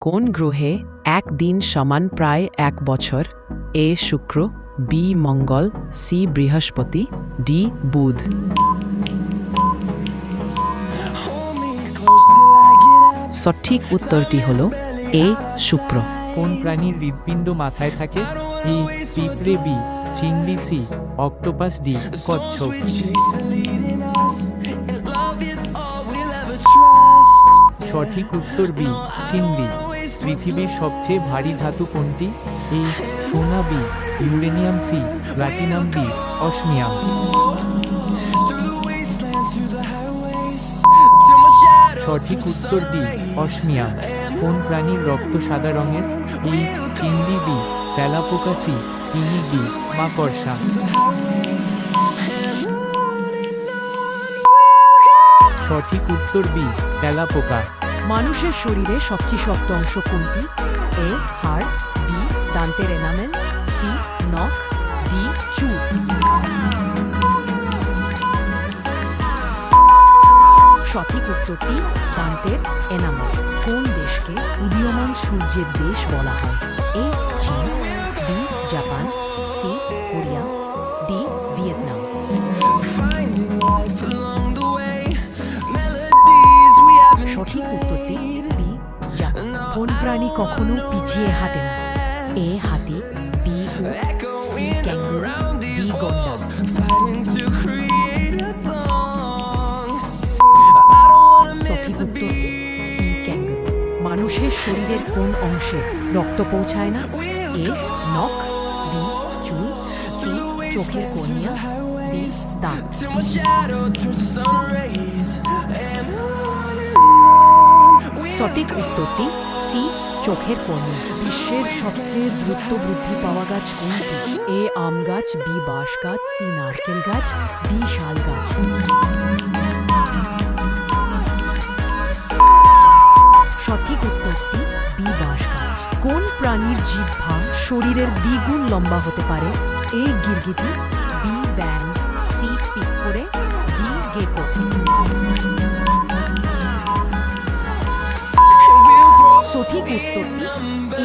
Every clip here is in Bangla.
কোন গ্রহে এক দিন সমান প্রায় এক বছর? এ শুক্র, বি মঙ্গল, সি বৃহস্পতি, ডি বুধ। সঠিক উত্তরটি হল এ শুক্র। কোন প্রাণীর হৃৎপিণ্ড মাথায় থাকে? বি, চিংড়ি, সি, অক্টোপাস, ডি, কচ্ছপ। সঠিক উত্তর বি, চিংড়ি। পৃথিবীর সবচেয়ে ভারী ধাতু কোনটি? এ সোনা B uranium, C, platinum, D, osmium. সঠিক উত্তর ডি, অসমিয়াম। কোন প্রাণীর রক্ত সাদা রঙের? ই, চিংড়ি, বি, তেলাপোকা, সি তিমি ডি মাকড়সা সঠিক উত্তর বি, তেলাপোকা। মানুষের শরীরে সবচেয়ে শক্ত অংশ কোনটি? এ, হাড়, বি, দান্তের এনামেল সি, নখ, ডি চু সঠিক উত্তরটি, দান্তের এনামেল কোন দেশকে উদীয়মান সূর্যের দেশ বলা হয়? এ প্রাণী কখনো পিছিয়ে হাঁটে না। এ হাতি বি সি মানুষের শরীরের কোন অংশে রক্ত পৌঁছায় না? এ, নখ, বি, চুল, সি, চোখের কর্নিয়া ডি, দাঁত। সঠিক উত্তরটি সি, চোখের কর্নিয়া বিশ্বের সবচেয়ে দ্রুত বৃদ্ধি পাওয়া গাছ কোনটি? এ আম গাছ, বি বাঁশ গাছ, সি নারকেল গাছ, ডি শাল গাছ। সঠিক উত্তরটি, বি বাঁশ গাছ। কোন প্রাণীর জিহ্বা শরীরের দ্বিগুণ লম্বা হতে পারে? এ গিরগিটি, বি সঠিক উত্তরটি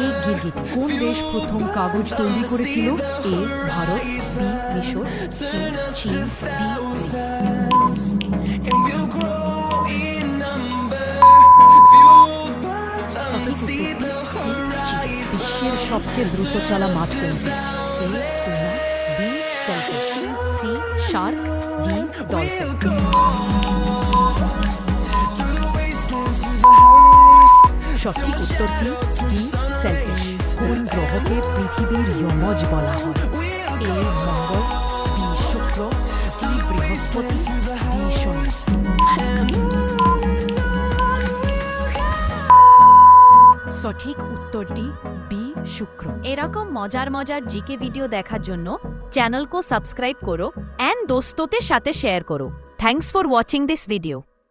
এ গিরগিটি কোন দেশ প্রথম কাগজ তৈরি করেছিল? এ, ভারত, বি, মিশর, সি, চীন, ডি বিশ্বের সবচেয়ে দ্রুত চলা মাছ কোনটি সি, শার্ক, ডি, ডলফিন। সঠিক উত্তরটি বি সেলফিশ। কোন গ্রহকে পৃথিবীর যমজ বলা হয়? এ, মঙ্গল, বি, শুক্র, সি, বৃহস্পতি, ডি, শনি। সঠিক উত্তরটি বি, শুক্র। এরকম মজার মজার জিকে ভিডিও দেখার জন্য চ্যানেল কো সাবস্ক্রাইব করো এন্ড দোস্তোদের সাথে শেয়ার করো। Thanks for watching this video